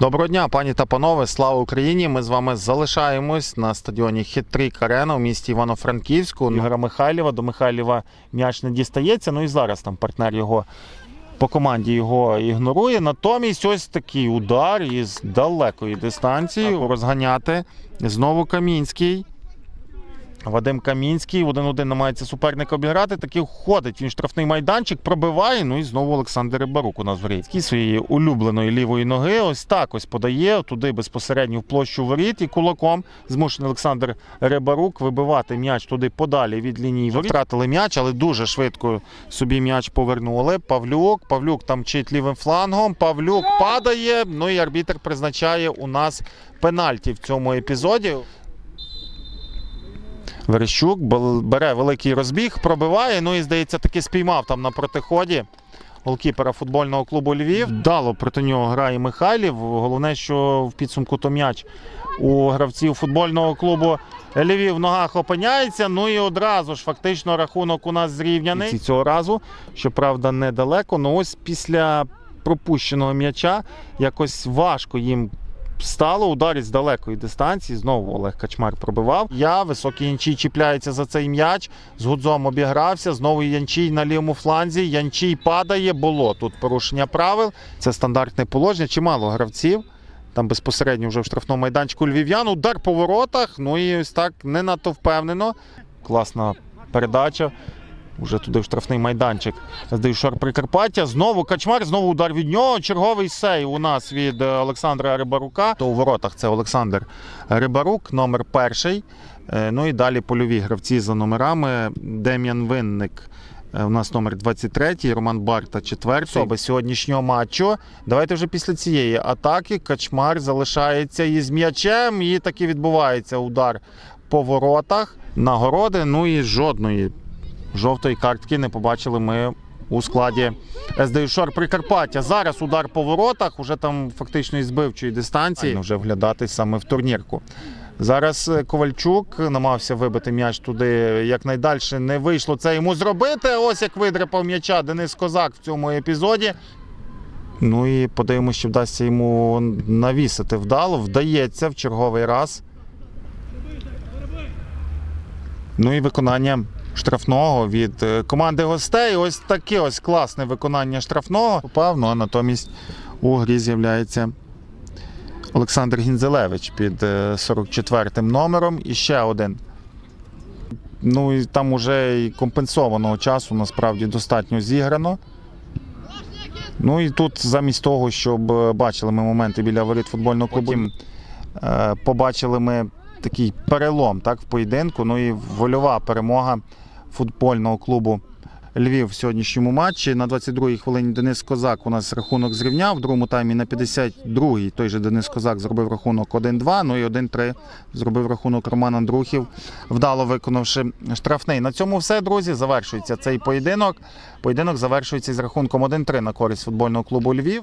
Доброго дня, пані та панове, слава Україні! Ми з вами залишаємось на стадіоні Хитрик Арена в місті Івано-Франківську. Ігора Михайлєва. До Михайлєва м'яч не дістається. Ну і зараз там партнер його по команді його ігнорує. Натомість ось такий удар із далекої дистанції розганяти. Знову Камінський. Вадим Камінський один-один намагається суперника обіграти. Таки входить він штрафний майданчик, пробиває. Ну і знову Олександр Рибарук у нас в рейській своєї улюбленої лівої ноги. Ось так ось подає туди безпосередньо в площу воріт і кулаком змушений Олександр Рибарук вибивати м'яч туди подалі від лінії воріт. Втратили м'яч, але дуже швидко собі м'яч повернули. Павлюк. Павлюк там чить лівим флангом. Павлюк падає. Ну і арбітр призначає у нас пенальті в цьому епізоді. Верещук бере великий розбіг, пробиває. Ну і здається, таки спіймав там на протиході голкіпера футбольного клубу Львів. Вдало проти нього грає Михайлів. Головне, що в підсумку то м'яч у гравців футбольного клубу Львів в ногах опиняється. Ну і одразу ж фактично рахунок у нас зрівняний. І Цього разу, щоправда, недалеко. Ну ось після пропущеного м'яча якось важко їм стало ударить з далекої дистанції. Знову Олег Качмар пробивав. Я високий Янчій чіпляється за цей м'яч. З Гудзом обігрався. Знову Янчій на лівому фланзі. Янчій падає. Було тут порушення правил. Це стандартне положення. Чимало гравців. Там безпосередньо вже в штрафному майданчику львів'ян. Удар по воротах. Ну і ось так не надто впевнено. Класна передача. Уже туди в штрафний майданчик. Здаю шар Прикарпаття. Знову Качмар, знову удар від нього. Черговий сейв у нас від е, Олександра Рибарука. То у воротах це Олександр Рибарук, номер перший. Е, Ну і далі польові гравці за номерами. Дем'ян Винник. е, У нас номер 23, Роман Барта, 4 особи сьогоднішнього матчу. Давайте вже після цієї атаки Качмар залишається із м'ячем. І таки відбувається удар по воротах. Нагороди. Ну і жодної жовтої картки не побачили ми у складі СДЮ Прикарпаття. Зараз удар по воротах, уже там фактично із збивчої дистанції. Вже вглядатись саме в турнірку. Зараз е, Ковальчук намагався вибити м'яч туди якнайдальше не вийшло це йому зробити. Ось як видрипав м'яча Денис Козак в цьому епізоді. Ну і подивимося, чи вдасться йому навісити вдало. Вдається в черговий раз. Ну і виконання штрафного від е, команди гостей. Ось таке ось класне виконання штрафного. Попав, ну а натомість у грі з'являється Олександр Гінзелевич під е, 44-м номером. І ще один. Ну і там уже і компенсованого часу насправді достатньо зіграно. Ну і тут замість того, щоб е, бачили ми моменти біля воріт футбольного клубу, потім, е, побачили ми такий перелом так, в поєдинку. Ну і вольова перемога футбольного клубу Львів в сьогоднішньому матчі. На 22-й хвилині Денис Козак у нас рахунок зрівняв. В другому таймі на 52-й той же Денис Козак зробив рахунок 1-2. Ну і 1-3 зробив рахунок Роман Андрухів, вдало виконавши штрафний. На цьому все, друзі. Завершується цей поєдинок. Поєдинок завершується з рахунком 1-3 на користь футбольного клубу Львів.